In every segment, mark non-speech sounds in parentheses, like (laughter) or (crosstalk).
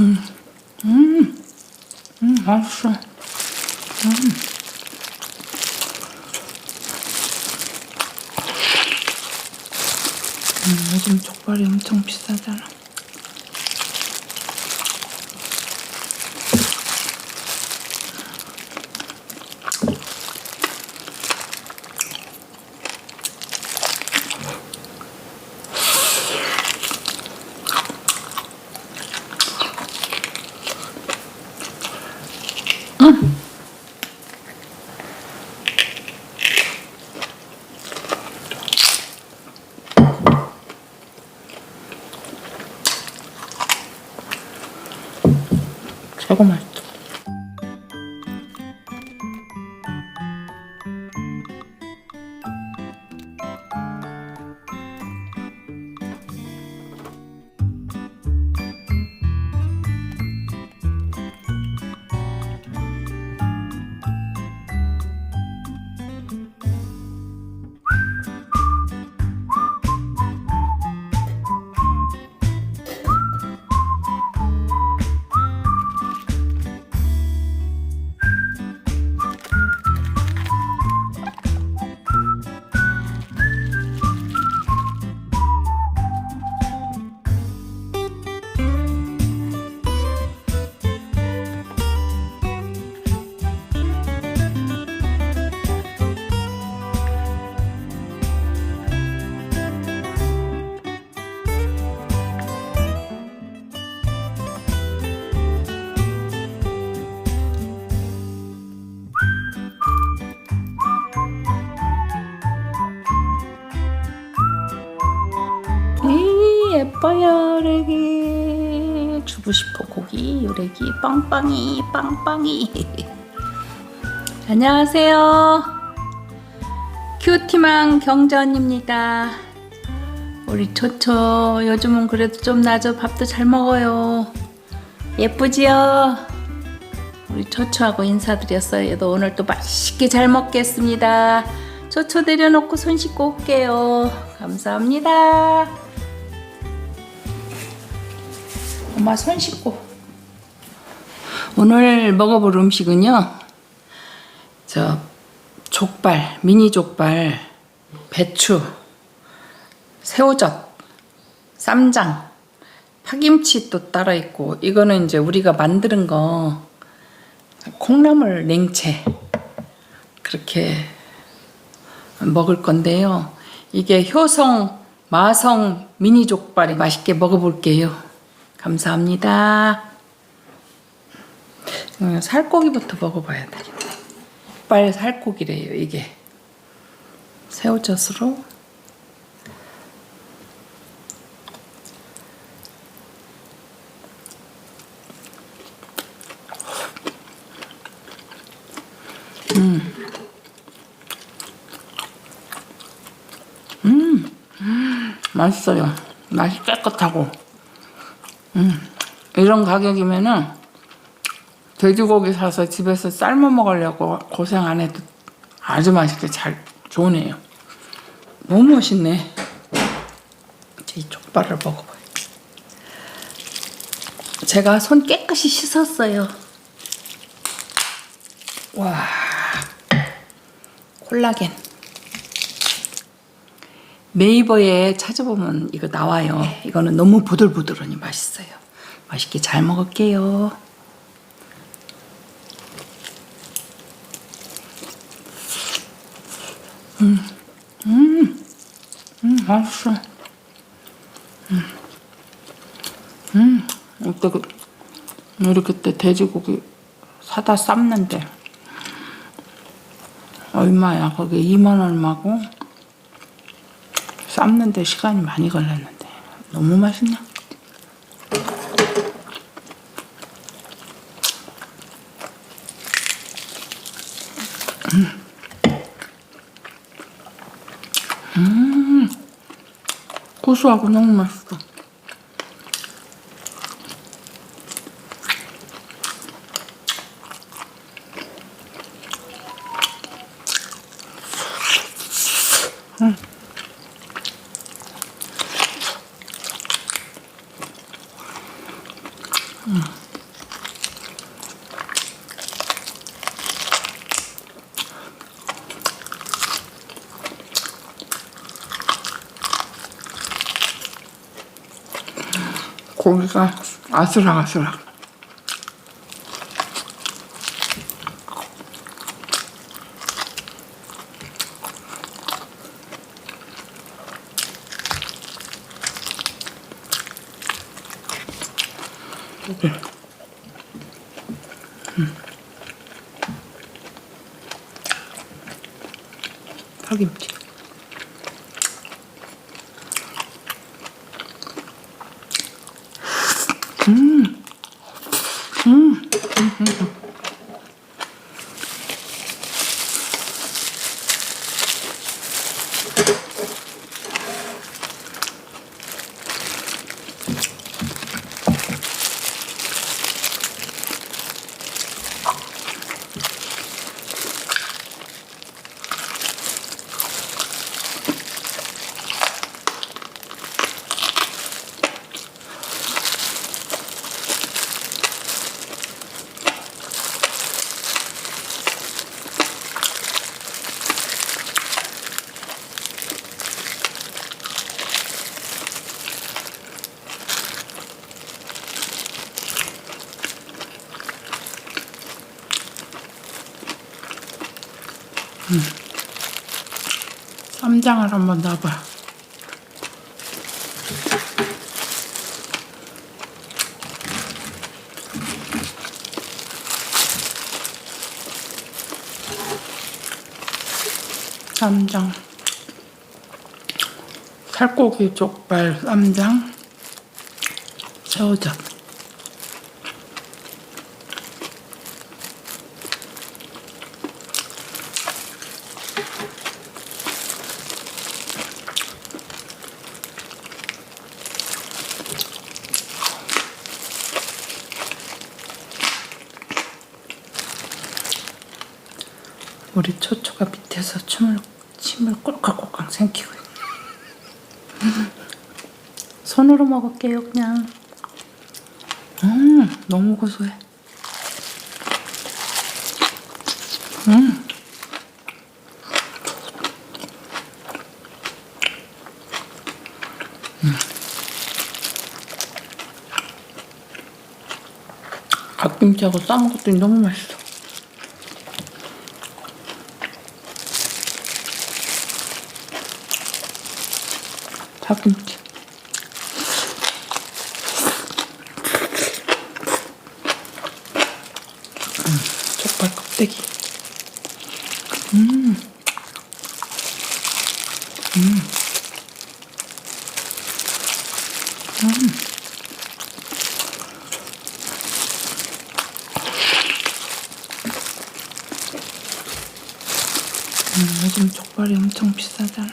음, 음, 음, 맛있어. 음. 음, 요즘 족발이 엄청 비싸잖아. 최 요래기. 빵빵이 빵빵이. (laughs) 안녕하세요. 큐티망 경전입니다. 우리 초초 요즘은 그래도 좀 나죠. 밥도 잘 먹어요. 예쁘지요? 우리 초초하고 인사드렸어요. 얘도 오늘 또 맛있게 잘 먹겠습니다. 초초 내려놓고 손 씻고 올게요. 감사합니다. 엄마 손 씻고. 오늘 먹어볼 음식은요. 저 족발, 미니 족발, 배추, 새우젓, 쌈장, 파김치 또 따로 있고 이거는 이제 우리가 만드는 거 콩나물 냉채 그렇게 먹을 건데요. 이게 효성 마성 미니 족발이 맛있게 먹어볼게요. 감사합니다. 어, 살코기부터 먹어봐야 되겠네. 족발 살코기래요, 이게. 새우젓으로. 음. 음. 맛있어요. 맛이 깨끗하고. 이런 가격이면은 돼지고기 사서 집에서 삶아 먹으려고 고생 안 해도 아주 맛있게 잘 좋네요. 너무 멋있네. 이제 이 족발을 먹어봐요. 제가 손 깨끗이 씻었어요. 와, 콜라겐. 네이버에 찾아보면 이거 나와요. 이거는 너무 부들부들하니 맛있어요. 맛있게 잘 먹을게요. 음, 음, 음, 맛있어. 음, 음, 이때 그, 이렇게 때 돼지고기 사다 삶는데 얼마야? 거기 2만 얼마고 삶는데 시간이 많이 걸렸는데 너무 맛있냐? 고소하고 너무 맛있어. 고기가 아슬아슬하. 고기. 음. 파김치. 쌈장을 한번 넣어봐. 쌈장. 살코기 족발 쌈장. 새우젓. 우리 초초가 밑에서 춤을 침을 꼴깍꼴깍 생기고 있네. 손으로 먹을게요 그냥. 음 너무 고소해. 음. 음. 갓김치하고 싸먹었더니 너무 맛있어. 닭김치. 음, 족발 껍데기. 음. 음. 음. 음, 요즘 족발이 엄청 비싸잖아.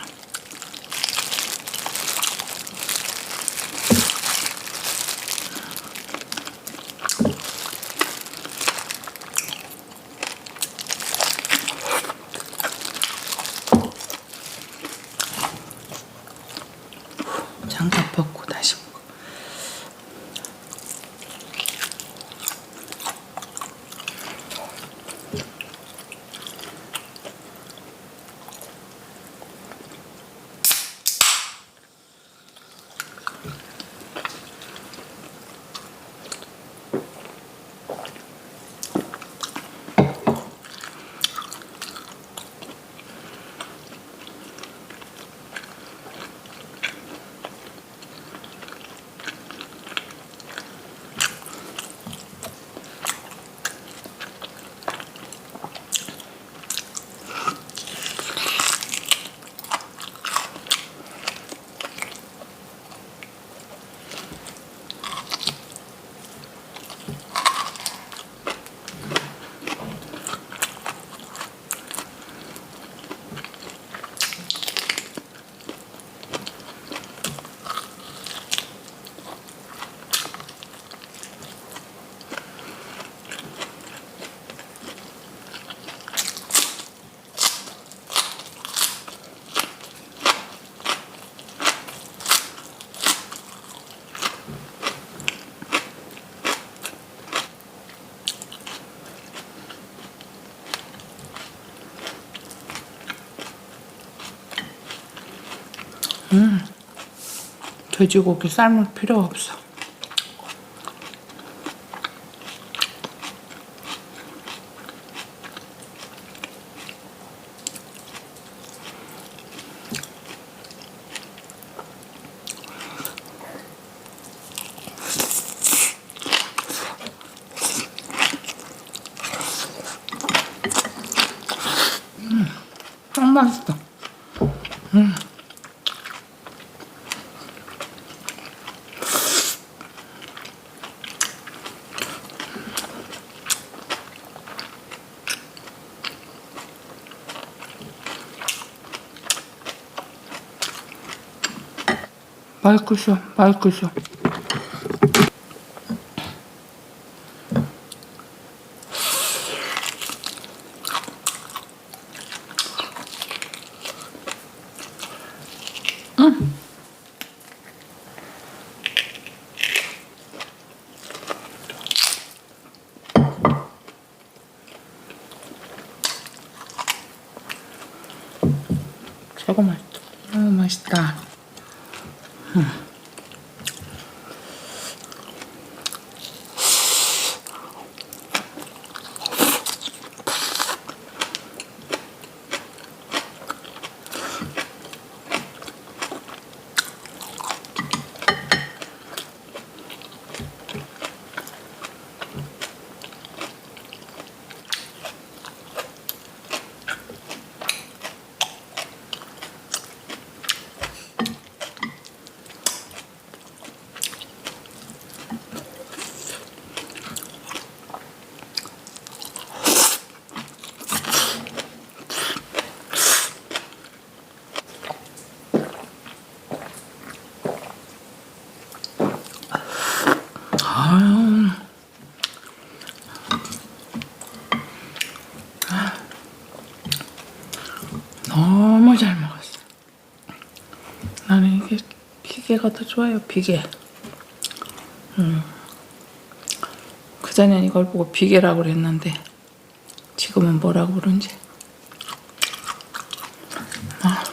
음, 돼지고기 삶을 필요 없어. 음, 맛있어. 음. 맛있어, 맛있어. 최고 맛있다. 너무 맛있다. 아유. 너무 잘 먹었어. 나는 이게 비계가 더 좋아요, 비계. 음. 그전엔 이걸 보고 비계라고 그랬는데, 지금은 뭐라고 그런지. 아.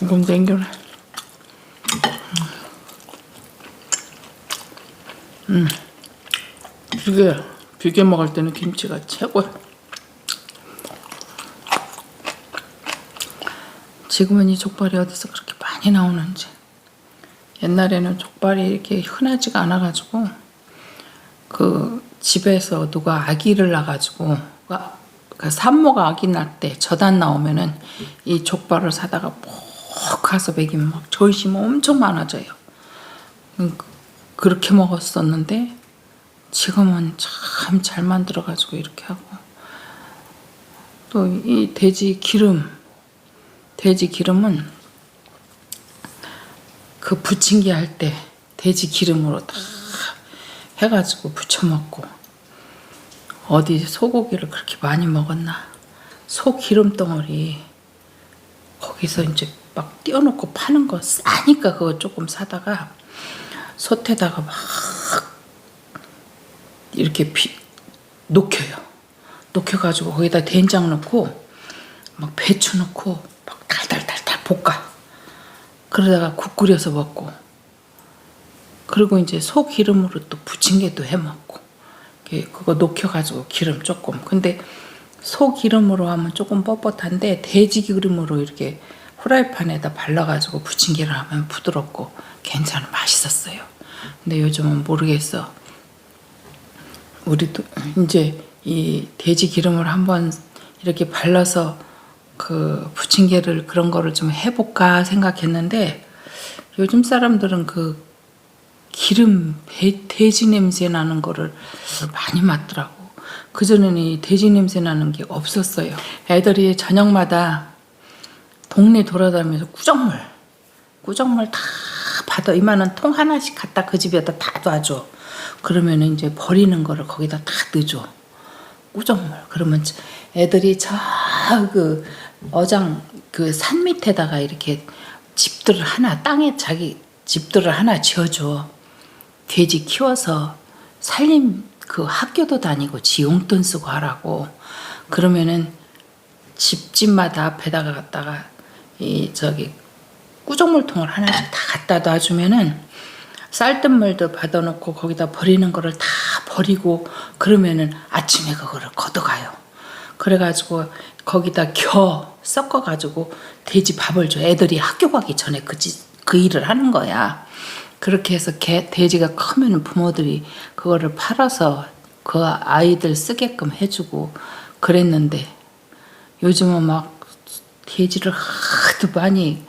이건 땡겨라. 비계, 비계 먹을 때는 김치가 최고야. 지금은 이 족발이 어디서 그렇게 많이 나오는지. 옛날에는 족발이 이렇게 흔하지가 않아가지고, 그 집에서 누가 아기를 낳아가지고, 아, 그 산모가 아기 낳을 때 젖안 나오면은 이 족발을 사다가 푹 가서 먹이면 막 조이시면 엄청 많아져요. 음, 그렇게 먹었었는데, 지금은 참 잘 만들어가지고 이렇게 하고 또 이 돼지 기름 돼지 기름은 그 부침개 할 때 돼지 기름으로 다 해가지고 부쳐 먹고 어디 소고기를 그렇게 많이 먹었나 소 기름 덩어리 거기서 이제 막 띄워놓고 파는 거 싸니까 그거 조금 사다가 솥에다가 막 이렇게 비, 녹여요. 녹여가지고 거기다 된장 넣고 막 배추 넣고 막 달달달달 볶아. 그러다가 국 끓여서 먹고 그리고 이제 소 기름으로 또 부침개도 해 먹고 그거 녹여가지고 기름 조금 근데 소 기름으로 하면 조금 뻣뻣한데 돼지 기름으로 이렇게 후라이팬에다 발라가지고 부침개를 하면 부드럽고 괜찮아 맛있었어요. 근데 요즘은 모르겠어. 우리도 이제 이 돼지 기름을 한번 이렇게 발라서 그 부침개를 그런 거를 좀 해볼까 생각했는데 요즘 사람들은 그 기름 배- 돼지 냄새 나는 거를 많이 맡더라고. 그전에는 이 돼지 냄새 나는 게 없었어요. 애들이 저녁마다 동네 돌아다니면서 꾸정물, 꾸정물 다 받아 이만한 통 하나씩 갖다 그 집에다 다 놔줘. 그러면 이제 버리는 거를 거기다 다 넣어줘. 꾸정물. 그러면 애들이 저 그 어장 그 산 밑에다가 이렇게 집들을 하나 땅에 자기 집들을 하나 지어줘. 돼지 키워서 살림 그 학교도 다니고 지 용돈 쓰고 하라고. 그러면은 집집마다 앞에다가 갖다가 이 저기 꾸정물통을 하나씩 다 갖다 놔주면은 쌀뜨물도 받아놓고 거기다 버리는 거를 다 버리고 그러면은 아침에 그거를 걷어가요. 그래가지고 거기다 겨 섞어가지고 돼지 밥을 줘. 애들이 학교 가기 전에 그, 지- 그 일을 하는 거야. 그렇게 해서 개, 돼지가 크면 부모들이 그거를 팔아서 그 아이들 쓰게끔 해주고 그랬는데 요즘은 막 돼지를 하도 많이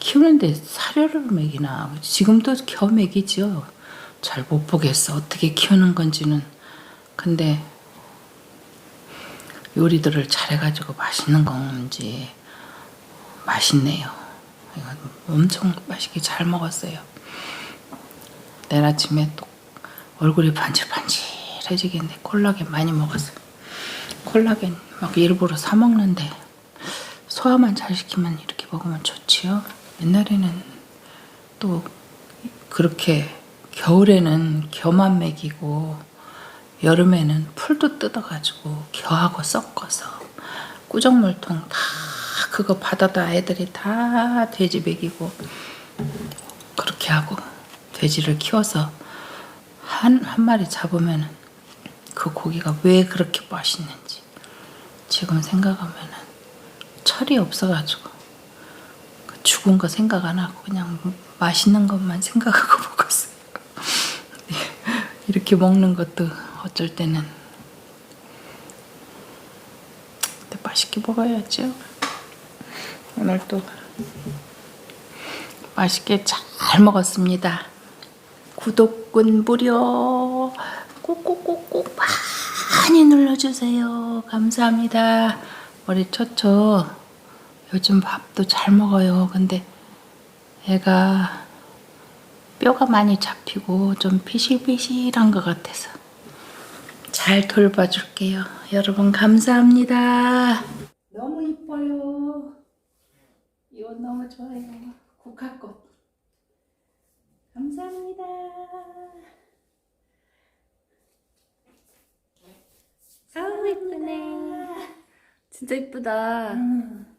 키우는데 사료를 먹이나 지금도 겨 먹이죠. 잘 못 보겠어 어떻게 키우는 건지는 근데 요리들을 잘해가지고 맛있는 건지 맛있네요. 엄청 맛있게 잘 먹었어요. 내일 아침에 또 얼굴이 반질반질해지겠네. 콜라겐 많이 먹었어요. 콜라겐 막 일부러 사 먹는데 소화만 잘 시키면 이렇게 먹으면 좋지요. 옛날에는 또 그렇게 겨울에는 겨만 먹이고 여름에는 풀도 뜯어가지고 겨하고 섞어서 꾸정물통 다 그거 받아다 애들이 다 돼지 먹이고 그렇게 하고 돼지를 키워서 한, 한 마리 잡으면은 그 고기가 왜 그렇게 맛있는지 지금 생각하면은 철이 없어가지고 그 죽은 거 생각 안 하고 그냥 맛있는 것만 생각하고 (laughs) 먹었어요. (laughs) 이렇게 먹는 것도 어쩔 때는 또 맛있게 먹어야죠. 오늘 또 맛있게 잘 먹었습니다. 구독은 무료 꼭꼭꼭꼭 많이 눌러주세요. 감사합니다. 우리 초초 요즘 밥도 잘 먹어요. 근데 애가 뼈가 많이 잡히고 좀 피실피실한 것 같아서 잘 돌봐줄게요. 여러분 감사합니다. 너무 이뻐요. 이 옷 너무 좋아요. 국화꽃. 감사합니다. 아우 이쁘네. 진짜 이쁘다. 음,